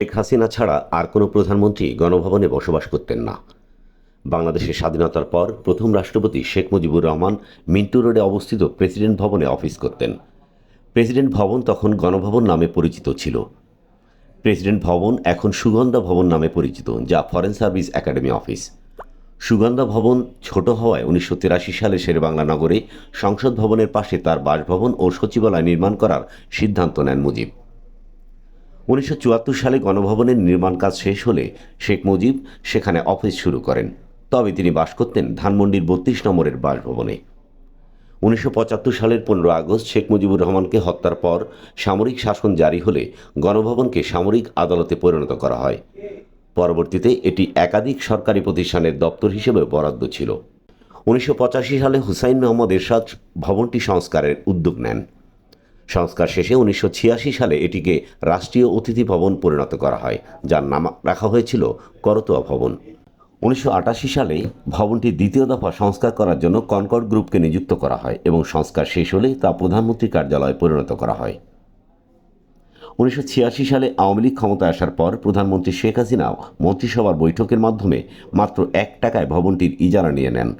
শেখ হাসিনা ছাড়া আর কোনো প্রধানমন্ত্রী গণভবনে বসবাস করতেন না। বাংলাদেশের স্বাধীনতার পর প্রথম রাষ্ট্রপতি শেখ মুজিবুর রহমান মিন্টু রোডে অবস্থিত প্রেসিডেন্ট ভবনে অফিস করতেন। প্রেসিডেন্ট ভবন তখন গণভবন নামে পরিচিত ছিল। প্রেসিডেন্ট ভবন এখন সুগন্ধা ভবন নামে পরিচিত, যা foreign service academy office. Sugandha Bhavan ছোট হওয়ায় উনিশশো তিরাশি সালে শেরেবাংলা নগরে সংসদ ভবনের পাশে তার বাসভবন ও সচিবালয় নির্মাণ করার সিদ্ধান্ত নেন মুজিব। উনিশশো চুয়াত্তর সালে গণভবনের নির্মাণ কাজ শেষ হলে শেখ মুজিব সেখানে অফিস শুরু করেন। তবে তিনি বাস করতেন ধানমন্ডির বত্রিশ নম্বরের বাসভবনে। উনিশশো পঁচাত্তর সালের পনেরো আগস্ট শেখ মুজিবুর রহমানকে হত্যার পর সামরিক শাসন জারি হলে গণভবনকে সামরিক আদালতে পরিণত করা হয়। পরবর্তীতে এটি একাধিক সরকারি প্রতিষ্ঠানের দপ্তর হিসেবে বরাদ্দ ছিল। উনিশশো পঁচাশি সালে হুসাইন মোহাম্মদ এরশাদ ভবনটি সংস্কারের উদ্যোগ নেন। সংস্কার শেষে উনিশশো ছিয়াশি সালে এটিকে রাষ্ট্রীয় অতিথি ভবন পরিণত করা হয়, যার নাম রাখা হয়েছিল করতোয়া ভবন। উনিশশো আটাশি সালে ভবনটি দ্বিতীয় দফা সংস্কার করার জন্য কনকর্ড গ্রুপকে নিযুক্ত করা হয় এবং সংস্কার শেষ হলে তা প্রধানমন্ত্রী কার্যালয়ে পরিণত করা হয়। উনিশশো ছিয়াশি সালে আওয়ামী লীগ ক্ষমতায় আসার পর প্রধানমন্ত্রী শেখ হাসিনা মন্ত্রিসভার বৈঠকের মাধ্যমে মাত্র এক টাকায় ভবনটির ইজারা নিয়ে নেন।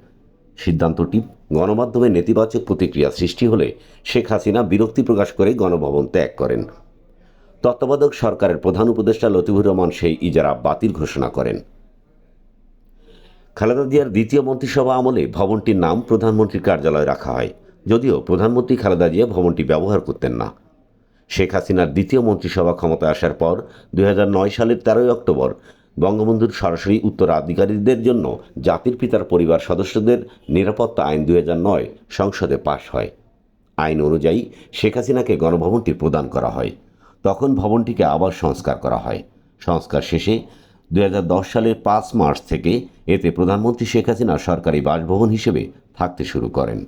সিদ্ধান্তটি গণমাধ্যমে নেতিবাচক প্রতিক্রিয়া সৃষ্টি হলে শেখ হাসিনা বিরক্তি প্রকাশ করে গণভবন ত্যাগ করেন। তত্ত্বাবধায়ক সরকারের প্রধান উপদেষ্টা লতিফুর রহমান সেই ইজারা বাতিল ঘোষণা করেন। খালেদা জিয়ার দ্বিতীয় মন্ত্রিসভা আমলে ভবনটির নাম প্রধানমন্ত্রীর কার্যালয়ে রাখা হয়। যদিও প্রধানমন্ত্রী খালেদা জিয়া ভবনটি ব্যবহার করতেন না। শেখ হাসিনার দ্বিতীয় মন্ত্রিসভা ক্ষমতায় আসার পর দুই হাজার নয় সালের তেরোই অক্টোবর বঙ্গবন্ধুর সরাসরি উত্তরাধিকারীদের জন্য জাতির পিতার পরিবার সদস্যদের নিরাপত্তা আইন দুই নয় সংসদে পাশ হয়। আইন অনুযায়ী শেখ হাসিনাকে গণভবনটি প্রদান করা হয়। তখন ভবনটিকে আবার সংস্কার করা হয়। সংস্কার শেষে দু হাজার দশ সালের পাঁচ মার্চ থেকে এতে প্রধানমন্ত্রী শেখ হাসিনা সরকারি বাসভবন হিসেবে থাকতে শুরু করেন।